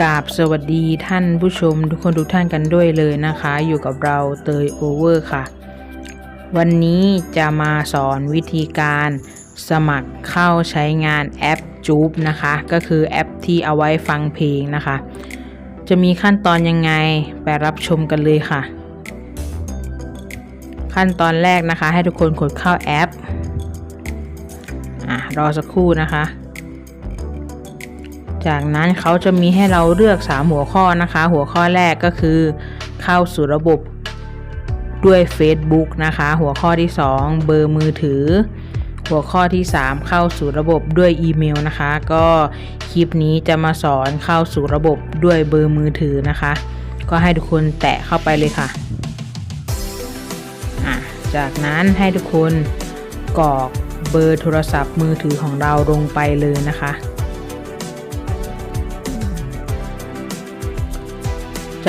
กราบสวัสดีท่านผู้ชมทุกคนทุกท่านกันด้วยเลยนะคะ อยู่กับเราเตยโอเวอร์ค่ะ วันนี้จะมาสอนวิธีการสมัครเข้าใช้งานแอปจูบนะคะ ก็คือแอปที่เอาไว้ฟังเพลงนะคะ จะมีขั้นตอนยังไงไปรับชมกันเลยค่ะ ขั้นตอนแรกนะคะ ให้ทุกคนกดเข้าแอปอะรอสักครู่นะคะ จากนั้นเขาจะมีให้เราเลือก 3 หัวข้อนะคะ หัวข้อแรกก็คือ เข้าสู่ระบบด้วย Facebook นะคะ หัวข้อที่ 2 เบอร์มือถือ หัวข้อที่ 3 เข้าสู่ระบบด้วยอีเมลนะคะ ก็คลิปนี้จะมาสอนเข้าสู่ระบบด้วยเบอร์มือถือนะคะ ก็ให้ทุกคนแตะเข้าไปเลยค่ะอะจากนั้นให้ทุกคนกรอกเบอร์โทรศัพท์มือถือของเราลงไปเลยนะคะ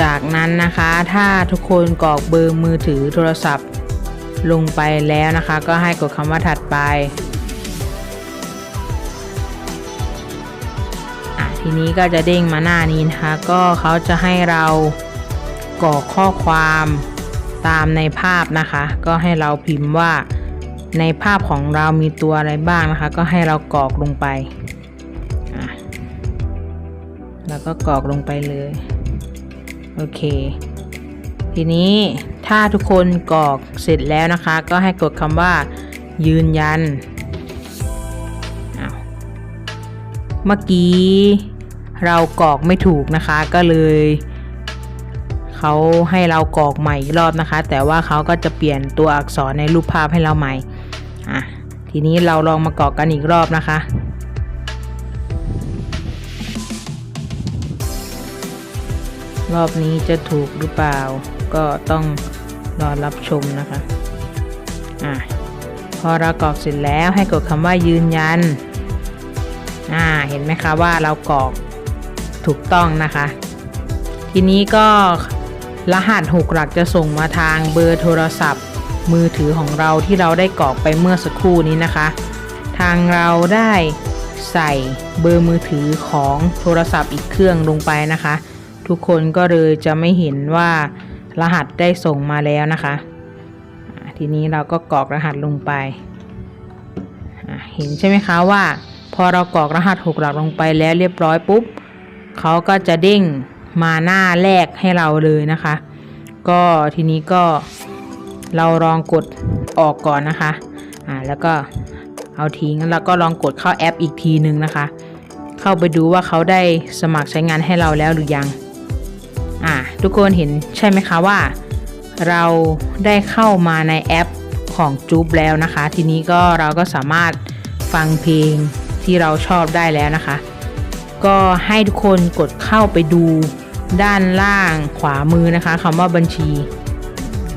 จากนั้นนะคะถ้าทุกคนกรอกเบอร์มือถือโทรศัพท์ ลงไปแล้วนะคะ ก็ให้กดคำว่าถัดไปอะทีนี้ก็จะเด้งมาหน้านี้นะคะ ก็เขาจะให้เรากรอกข้อความตามในภาพนะคะ ก็ให้เราพิมพ์ว่าในภาพของเรามีตัวอะไรบ้างนะคะ ก็ให้เรากรอกลงไปอะแล้วก็กรอกลงไปเลย โอเค ทีนี้ถ้าทุกคนกรอกเสร็จแล้วนะคะ ก็ให้กดคำว่า ยืนยันเมื่อกี้เรากรอกไม่ถูกนะคะก็เลยเขาให้เรากรอกใหม่อีกรอบนะคะ แต่ว่าเขาก็จะเปลี่ยนตัวอักษรในรูปภาพให้เราใหม่อะทีนี้เราลองมากรอกกันอีกรอบนะคะ รอบนี้จะถูกหรือเปล่า ก็ต้องรอรับชมนะคะอะพอเรากรอกเสร็จแล้วให้กดคำว่ายืนยันอ่าเห็นไหมคะว่าเรากรอกถูกต้องนะคะ ทีนี้ก็รหัสหกหลักจะส่งมาทางเบอร์โทรศัพท์ มือถือของเราที่เราได้กรอกไปเมื่อสักครู่นี้นะคะ ทางเราได้ใส่เบอร์มือถือของโทรศัพท์อีกเครื่องลงไปนะคะ ทุกคนก็เลยจะไม่เห็นว่ารหัสได้ส่งมาแล้วนะคะ ทีนี้เราก็กรอกรหัสลงไป เห็นใช่ไหมคะว่า พอเรากรอกรหัสหกหลักลงไปแล้วเรียบร้อยปุ๊บเขาก็จะเด้งมาหน้าแรกให้เราเลยนะคะ ก็ทีนี้ก็เราลองกดออกก่อนนะคะอ่าแล้วก็เอาทิ้งแล้วก็ลองกดเข้าแอปอีกทีหนึ่งนะคะ เข้าไปดูว่าเขาได้สมัครใช้งานให้เราแล้วหรือยัง อ่าทุกคนเห็นใช่ไหมคะว่า เราได้เข้ามาในแอปของจูบแล้วนะคะ ทีนี้ก็เราก็สามารถฟังเพลงที่เราชอบได้แล้วนะคะ ก็ให้ทุกคนกดเข้าไปดูด้านล่างขวามือนะคะคำว่าบัญชี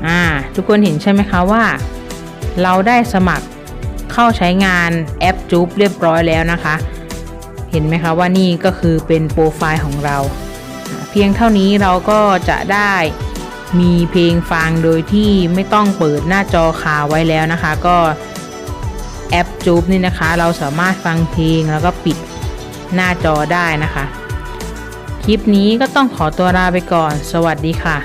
อ่าทุกคนเห็นใช่ไหมคะว่า เราได้สมัครเข้าใช้งานแอปจูบเรียบร้อยแล้วนะคะ เห็นไหมคะว่านี่ก็คือเป็นโปรไฟล์ของเรา เพียงเท่านี้เราก็จะได้มีเพลงฟังโดยที่ไม่ต้องเปิดหน้าจอคาไว้แล้วนะคะ ก็แอปจูบนี่นะคะ เราสามารถฟังเพลงแล้วก็ปิดหน้าจอได้นะคะ คลิปนี้ก็ต้องขอตัวลาไปก่อน สวัสดีค่ะ